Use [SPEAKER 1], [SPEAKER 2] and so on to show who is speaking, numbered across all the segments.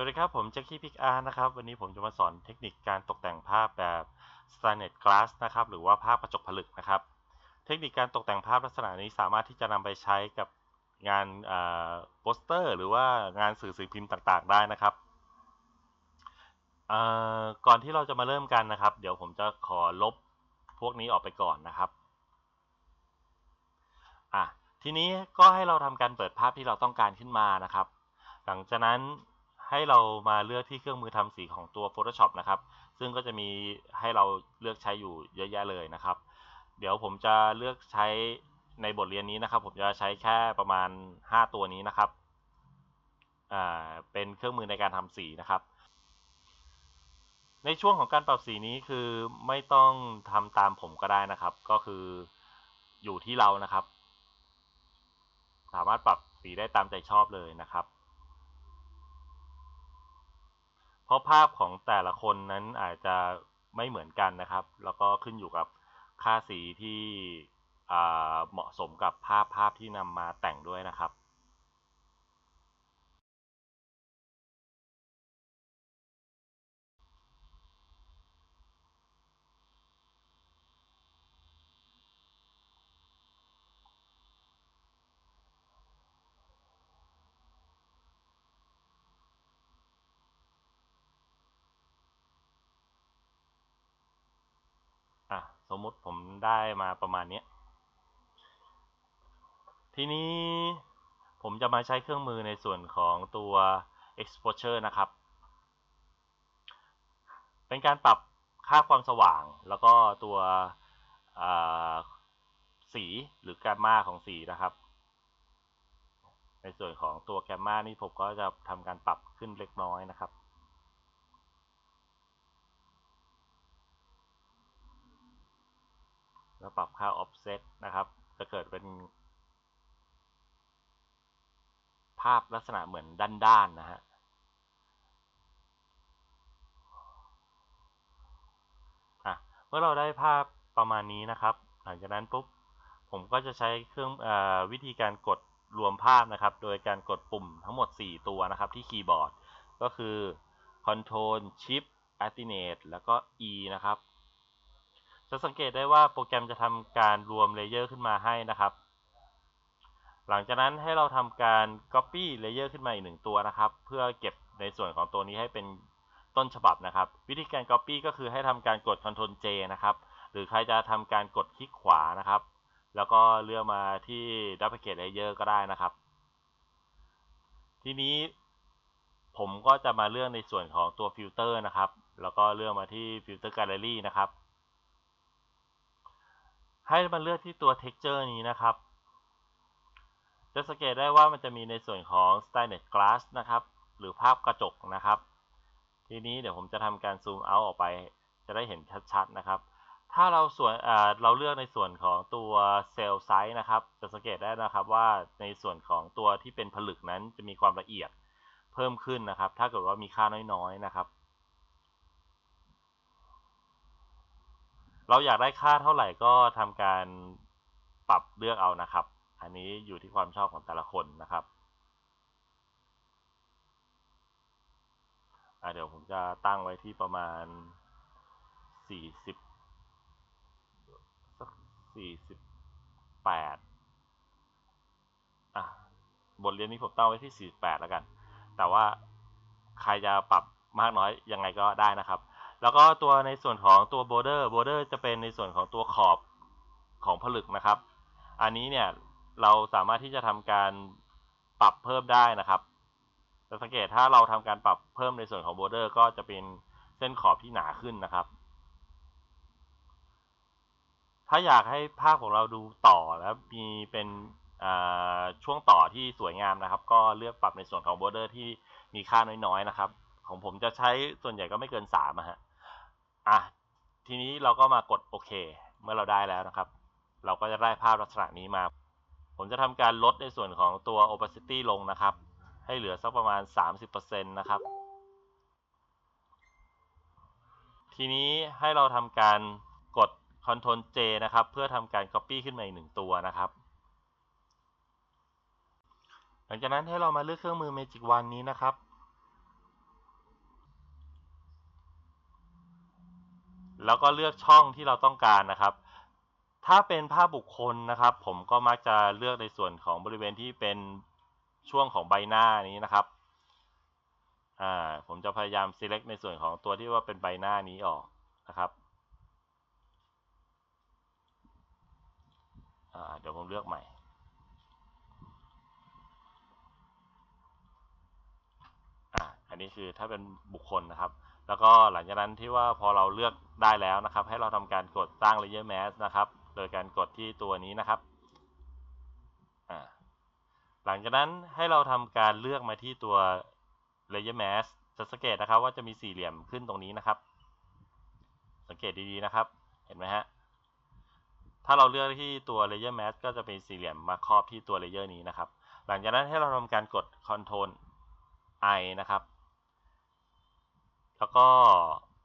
[SPEAKER 1] วัสดีครับผมแจ็คกี้พิกอาร์นะครับ วันนี้ผมจะมาสอนเทคนิคการตกแต่งภาพแบบ Stainless Glass นะครับ หรือว่าภาพกระจกผลึกนะครับ เทคนิคการตกแต่งภาพลักษณะนี้สามารถที่จะนำไปใช้กับงานโปสเตอร์ หรือว่างานสื่อสื่อพิมพ์ต่างๆ ได้นะครับ ก่อนที่เราจะมาเริ่มกันนะครับ เดี๋ยวผมจะขอลบพวกนี้ออกไปก่อนนะครับอะทีนี้ก็ให้เราทำการเปิดภาพที่เราต้องการขึ้นมานะครับ หลังจากนั้น ให้เรามาเลือกที่เครื่องมือทำสีของตัว Photoshop นะครับ ซึ่งก็จะมีให้เราเลือกใช้อยู่เยอะแยะเลยนะครับ เดี๋ยวผมจะเลือกใช้ในบทเรียนนี้นะครับ ผมจะใช้แค่ประมาณ 5 ตัวนี้นะครับอ่าเป็นเครื่องมือในการทำสีนะครับ ในช่วงของการปรับสีนี้คือไม่ต้องทำตามผมก็ได้นะครับ ก็คืออยู่ที่เรานะครับ สามารถปรับสีได้ตามใจชอบเลยนะครับ เพราะภาพของแต่ละคนนั้นอาจจะไม่เหมือนกันนะครับ แล้วก็ขึ้นอยู่กับค่าสีที่เหมาะสมกับภาพภาพที่นำมาแต่งด้วยนะครับ อะสมมุติผมได้มาประมาณนี้ ทีนี้ผมจะมาใช้เครื่องมือในส่วนของตัว exposure นะครับ เป็นการปรับค่าความสว่าง แล้วก็ตัวสีหรือแกมมาของสีนะครับ ในส่วนของตัวแกมมานี่ผมก็จะทำการปรับขึ้นเล็กน้อยนะครับ แล้วปรับค่า offset นะครับ จะเกิดเป็น ภาพลักษณะเหมือนด้านๆนะฮะเมื่อเราได้ภาพประมาณนี้นะครับ หลังจากนั้นปุ๊บผมก็จะใช้เครื่องอวิธีการกดรวมภาพนะครับ โดยการกดปุ่มทั้งหมด 4 ตัวนะครับที่คีย์บอร์ด ก็คือ Control Shift Alternate แล้วก็ E นะครับ จะสังเกตได้ว่าโปรแกรมจะทำการรวมเลเยอร์ขึ้นมาให้นะครับ หลังจากนั้นให้เราทำการ Copy เลเยอร์ขึ้นมาอีกหนึ่งตัวนะครับ เพื่อเก็บในส่วนของตัวนี้ให้เป็นต้นฉบับนะครับ วิธีการ Copy ก็คือให้ทำการกด Ctrl J นะครับ หรือใครจะทำการกดคลิกขวานะครับ แล้วก็เลือกมาที่ Duplicate Layer ก็ได้นะครับ ทีนี้ผมก็จะมาเลือกในส่วนของตัวฟิลเตอร์นะครับ แล้วก็เลือกมาที่ฟิลเตอร์แกลเลอรี่นะครับ ให้มาเลือกที่ตัว texture นี้นะครับ จะสังเกตได้ว่ามันจะมีในส่วนของ stainless glass นะครับ หรือภาพกระจกนะครับ ทีนี้เดี๋ยวผมจะทำการซูมเอาออกไป จะได้เห็นชัดๆนะครับ ถ้าเราส่วนเราเลือกในส่วนของตัวเซลล์ไซส์นะครับ จะสังเกตได้นะครับว่าในส่วนของตัวที่เป็นผลึกนั้นจะมีความละเอียดเพิ่มขึ้นนะครับ ถ้าเกิดว่ามีค่าน้อยๆนะครับ เราอยากได้ค่าเท่าไหร่ก็ทำการปรับเลือกเอานะครับ อันนี้อยู่ที่ความชอบของแต่ละคนนะครับเดี๋ยวผมจะตั้งไว้ที่ประมาณ 40สัก48อะบทเรียนนี้ผมตั้งไว้ที่ 48 แล้วกัน แต่ว่าใครจะปรับมากน้อยยังไงก็ได้นะครับ แล้วก็ตัวในส่วนของตัว border border จะเป็นในส่วนของตัวขอบของผลึกนะครับ อันนี้เนี่ยเราสามารถที่จะทำการปรับเพิ่มได้นะครับจะสังเกตถ้าเราทำการปรับเพิ่มในส่วนของ border ก็จะเป็นเส้นขอบที่หนาขึ้นนะครับ ถ้าอยากให้ภาพของเราดูต่อแล้วมีเป็นช่วงต่อที่สวยงามนะครับ ก็เลือกปรับในส่วนของ border ที่มีค่าน้อยๆนะครับ ของผมจะใช้ส่วนใหญ่ก็ไม่เกิน3อะฮะ อะทีนี้เราก็มากดโอเค เมื่อเราได้แล้วนะครับ เราก็จะได้ภาพลักษณะนี้มา ผมจะทำการลดในส่วนของตัว opacity ลงนะครับ ให้เหลือสักประมาณ 30%นะครับ ทีนี้ให้เราทำการกด Ctrl J นะครับ เพื่อทำการ Copy ขึ้นมาอีกหนึ่งตัวนะครับ หลังจากนั้นให้เรามาเลือกเครื่องมือ Magic Wand นี้นะครับ แล้วก็เลือกช่องที่เราต้องการนะครับ ถ้าเป็นภาพบุคคลนะครับ ผมก็มักจะเลือกในส่วนของบริเวณที่เป็นช่วงของใบหน้านี้นะครับอ่าผมจะพยายาม select ในส่วนของตัวที่ว่าเป็นใบหน้านี้ออกนะครับอ่าเดี๋ยวผมเลือกใหม่อ่าอันนี้คือถ้าเป็นบุคคลนะครับ แล้วก็หลังจากนั้นที่ว่าพอเราเลือกได้แล้วนะครับ ให้เราทำการกดสร้าง layer mask นะครับ โดยการกดที่ตัวนี้นะครับ หลังจากนั้นให้เราทำการเลือกมาที่ตัว layer mask จะสังเกตนะครับว่าจะมีสี่เหลี่ยมขึ้นตรงนี้นะครับ สังเกตดีๆนะครับ เห็นไหมฮะ ถ้าเราเลือกที่ตัว layer mask ก็จะเป็นสี่เหลี่ยมมาครอบที่ตัว layer นี้นะครับ หลังจากนั้นให้เราทำการกด control i นะครับ แล้วก็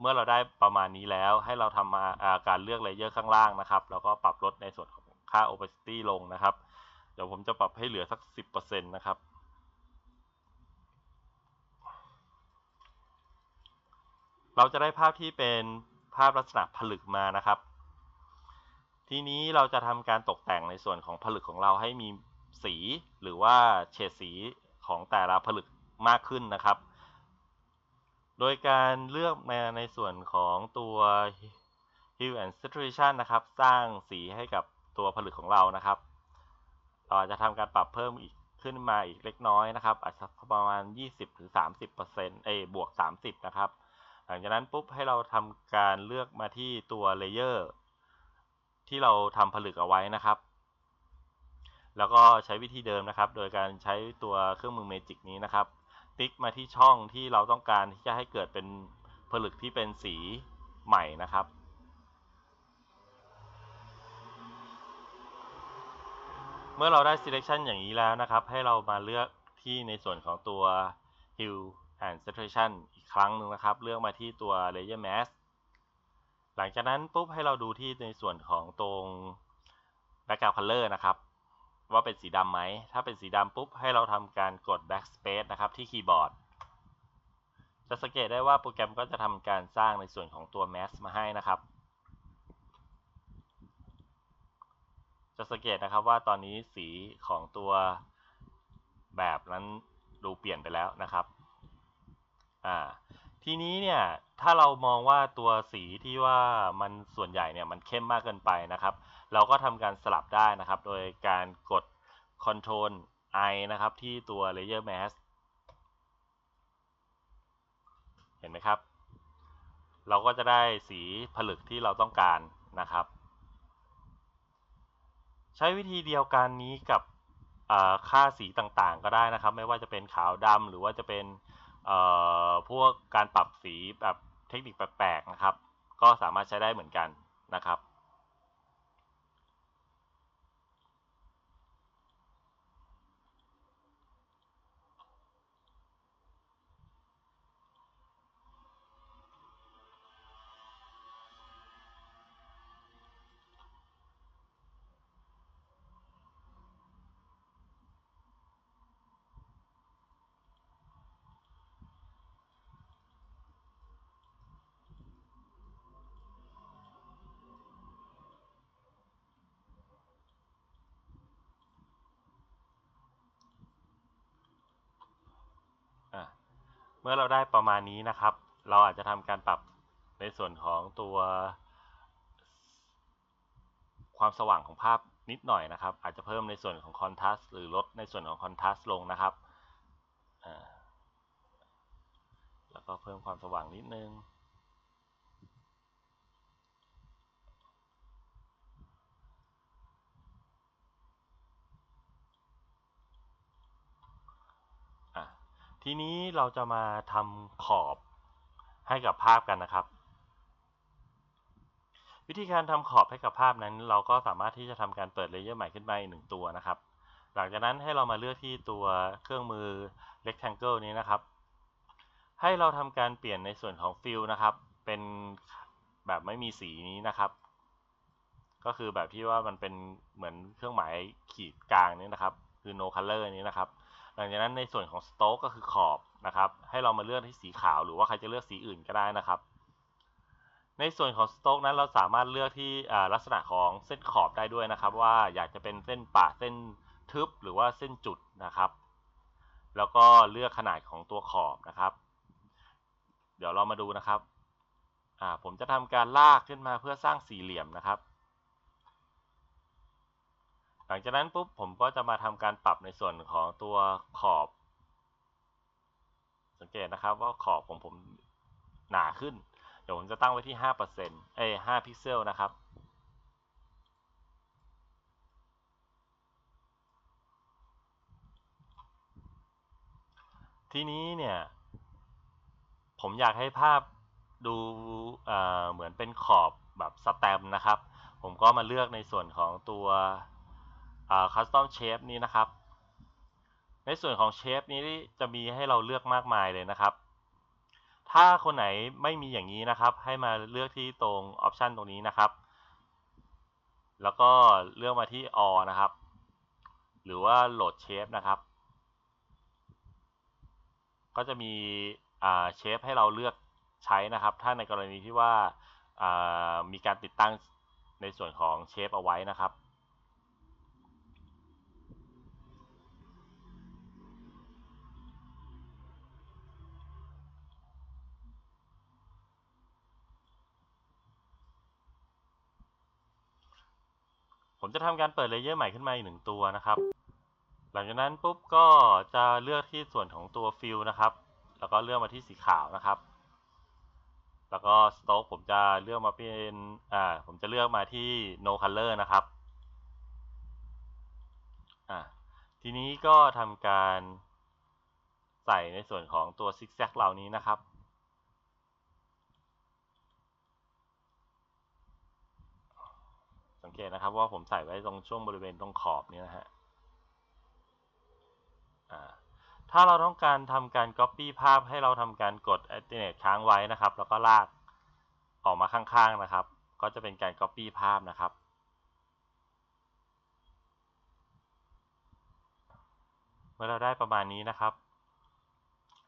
[SPEAKER 1] เมื่อเราได้ประมาณนี้แล้วให้เราทำมาการเลือกเลเยอร์ข้างล่างนะครับ แล้วก็ปรับลดในส่วนของค่า opacity ลงนะครับ เดี๋ยวผมจะปรับให้เหลือสัก 10%นะครับเราจะได้ภาพที่เป็นภาพลักษณะผลึกมานะครับ ทีนี้เราจะทำการตกแต่งในส่วนของผลึกของเราให้มีสี หรือว่าเฉดสีของแต่ละผลึกมากขึ้นนะครับ โดยการเลือกมาในส่วนของตัว hue and saturation นะครับ สร้างสีให้กับตัวผลึกของเรานะครับเราจจะทำการปรับเพิ่มอีกขึ้นมาอีกเล็กน้อยนะครับ อาจจะประมาณ 20-30%เอบวก 30 นะครับ หลังจากนั้นปุ๊บให้เราทำการเลือกมาที่ตัวเลเยอร์ที่เราทำผลึกเอาไว้นะครับ แล้วก็ใช้วิธีเดิมนะครับ โดยการใช้ตัวเครื่องมือเมจิกนี้นะครับ ติ๊กมาที่ช่องที่เราต้องการที่จะให้เกิดเป็นผลึกที่เป็นสีใหม่นะครับ เมื่อเราได้ selection อย่างนี้แล้วนะครับ ให้เรามาเลือกที่ในส่วนของตัว hue and saturation อีกครั้งหนึ่งนะครับ เลือกมาที่ตัว layer mask หลังจากนั้นปุ๊บให้เราดูที่ในส่วนของตรง background color นะครับ ว่าเป็นสีดำไหม ถ้าเป็นสีดำปุ๊บให้เราทำการกด backspace นะครับที่คีย์บอร์ด จะสังเกตได้ว่าโปรแกรมก็จะทำการสร้างในส่วนของตัว mask มาให้นะครับ จะสังเกตนะครับว่าตอนนี้สีของตัวแบบนั้นดูเปลี่ยนไปแล้วนะครับ อ่า ทีนี้เนี่ยถ้าเรามองว่าตัวสีที่ว่ามันส่วนใหญ่เนี่ยมันเข้มมากเกินไปนะครับ เราก็ทำการสลับได้นะครับ โดยการกด Ctrl I นะครับ ที่ตัว Layer Mask เห็นไหมครับ เราก็จะได้สีผลึกที่เราต้องการนะครับ ใช้วิธีเดียวกันนี้กับค่าสีต่างๆ ก็ได้นะครับ ไม่ว่าจะเป็นขาวดำหรือว่าจะเป็นพวกการปรับสีแบบเทคนิคแปลกๆนะครับ ก็สามารถใช้ได้เหมือนกันนะครับ เมื่อเราได้ประมาณนี้นะครับ เราอาจจะทำการปรับในส่วนของตัว ความสว่างของภาพนิดหน่อยนะครับ อาจจะเพิ่มในส่วนของคอนทราสต์หรือลดในส่วนของคอนทราสต์ลงนะครับ แล้วก็เพิ่มความสว่างนิดนึง ทีนี้เราจะมาทำขอบให้กับภาพกันนะครับ วิธีการทำขอบให้กับภาพนั้น เราก็สามารถที่จะทำการเปิดเลเยอร์ใหม่ขึ้นมาอีกหนึ่งตัวนะครับ หลังจากนั้นให้เรามาเลือกที่ตัวเครื่องมือ rectangle นี้นะครับ ให้เราทำการเปลี่ยนในส่วนของ fill นะครับ เป็นแบบไม่มีสีนี้นะครับ ก็คือแบบที่ว่ามันเป็นเหมือนเครื่องหมายขีดกลางนี้นะครับ คือ no color นี้นะครับ หลังจากนั้นในส่วนของสโต๊กก็คือขอบนะครับ ให้เรามาเลือกที่สีขาวหรือว่าใครจะเลือกสีอื่นก็ได้นะครับ ในส่วนของสโต๊กนั้นเราสามารถเลือกที่ลักษณะของเส้นขอบได้ด้วยนะครับ ว่าอยากจะเป็นเส้นปะเส้นทึบหรือว่าเส้นจุดนะครับ แล้วก็เลือกขนาดของตัวขอบนะครับ เดี๋ยวเรามาดูนะครับผมจะทำการลากขึ้นมาเพื่อสร้างสี่เหลี่ยมนะครับ หลังจากนั้นปุ๊บผมก็จะมาทำการปรับในส่วนของตัวขอบ สังเกตนะครับว่าขอบของผมหนาขึ้น เดี๋ยวผมจะตั้งไว้ที่ห้าเปอร์เซ็นต์เอ้ห้าพิกเซลนะครับทีนี้เนี่ย ผมอยากให้ภาพดูเเหมือนเป็นขอบแบบสแตมนะครับ ผมก็มาเลือกในส่วนของตัว คัสตอมเชฟนี้นะครับ ในส่วนของเชฟนี้จะมีให้เราเลือกมากมายเลยนะครับ ถ้าคนไหนไม่มีอย่างนี้นะครับ ให้มาเลือกที่ตรงออปชันตรงนี้นะครับ แล้วก็เลือกมาที่ all นะครับ หรือว่า load shape นะครับ ก็จะมีเชฟให้เราเลือกใช้นะครับ ถ้าในกรณีที่ว่ามีการติดตั้งในส่วนของเชฟเอาไว้นะครับ ผมจะทำการเปิดเลเยอร์ใหม่ขึ้นมาอีกหนึ่งตัวนะครับ หลังจากนั้นปุ๊บก็จะเลือกที่ส่วนของตัวฟิลนะครับ แล้วก็เลือกมาที่สีขาวนะครับ แล้วก็สโต๊กผมจะเลือกมาเป็นอ่าผมจะเลือกมาที่ no color นะครับอ่าทีนี้ก็ทำการใส่ในส่วนของตัวซิกแซกเหล่านี้นะครับ สังเกตนะครับว่าผมใส่ไว้ตรงช่วงบริเวณตรงขอบนี้นะฮะถ้าเราต้องการทำการ Copy ภาพให้เราทำการกด Alternate ค้างไว้นะครับ แล้วก็ลากออกมาข้างๆนะครับ ก็จะเป็นการ Copy ภาพนะครับเมื่อเราได้ประมาณนี้นะครับ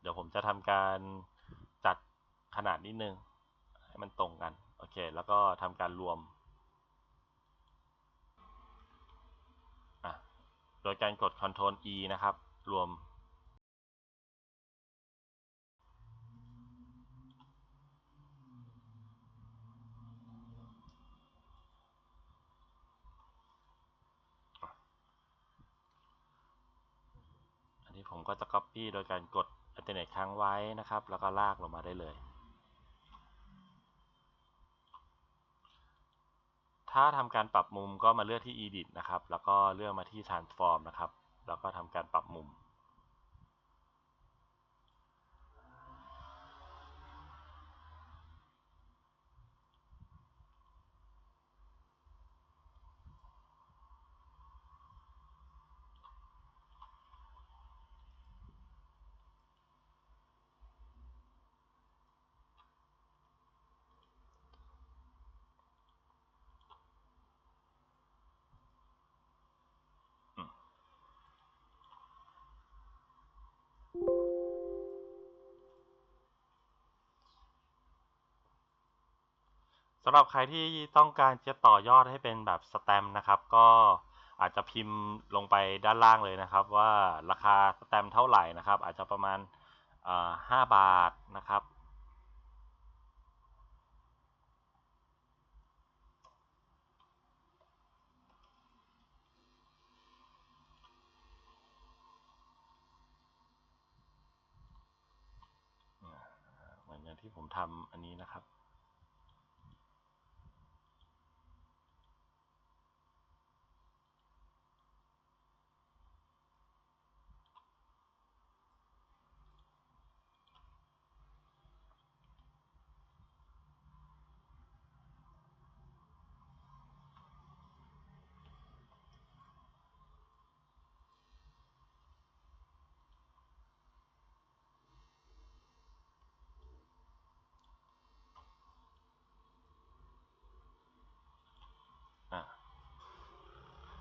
[SPEAKER 1] เดี๋ยวผมจะทำการจัดขนาดนิดนึงให้มันตรงกัน โอเค แล้วก็ทำการรวมโดยการกด Ctrl E นะครับ รวม อันนี้ผมก็จะ Copy โดยการกด Alternate ค้างไว้นะครับ แล้วก็ลากลงมาได้เลย ถ้าทำการปรับมุมก็มาเลือกที่ edit นะครับ แล้วก็เลือกมาที่ transform นะครับ แล้วก็ทำการปรับมุม สำหรับใครที่ต้องการจะต่อยอดให้เป็นแบบสแตมนะครับ ก็อาจจะพิมพ์ลงไปด้านล่างเลยนะครับ ว่าราคาสแตมเท่าไหร่นะครับ อาจจะประมาณห้าบาทนะครับ เหมือนอย่างที่ผมทำอันนี้นะครับ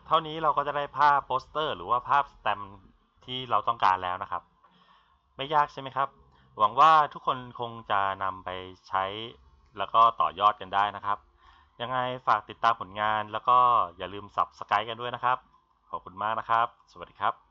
[SPEAKER 1] เท่านี้เราก็จะได้ภาพโปสเตอร์ หรือว่าภาพสแตมที่เราต้องการแล้วนะครับ ไม่ยากใช่ไหมครับ หวังว่าทุกคนคงจะนำไปใช้แล้วก็ต่อยอดกันได้นะครับ ยังไงฝากติดตามผลงานแล้วก็อย่าลืม s u b สไ r i b e กันด้วยนะครับ ขอบคุณมากนะครับ สวัสดีครับ